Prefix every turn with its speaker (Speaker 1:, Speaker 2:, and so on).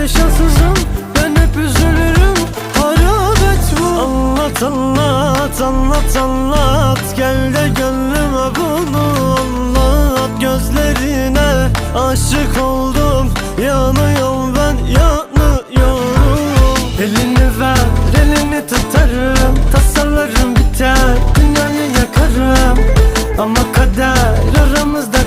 Speaker 1: de şanssızım Ben hep üzülürüm. Harabet bu. Anlat anlat anlat anlat. Gel de gönlüme bunu anlat. Gözlerine aşık oldum. Yanıyorum ben yanıyorum. Elini ver elini tutarım. Tasalarım biter Dünyayı yakarım. Ama kader aramızda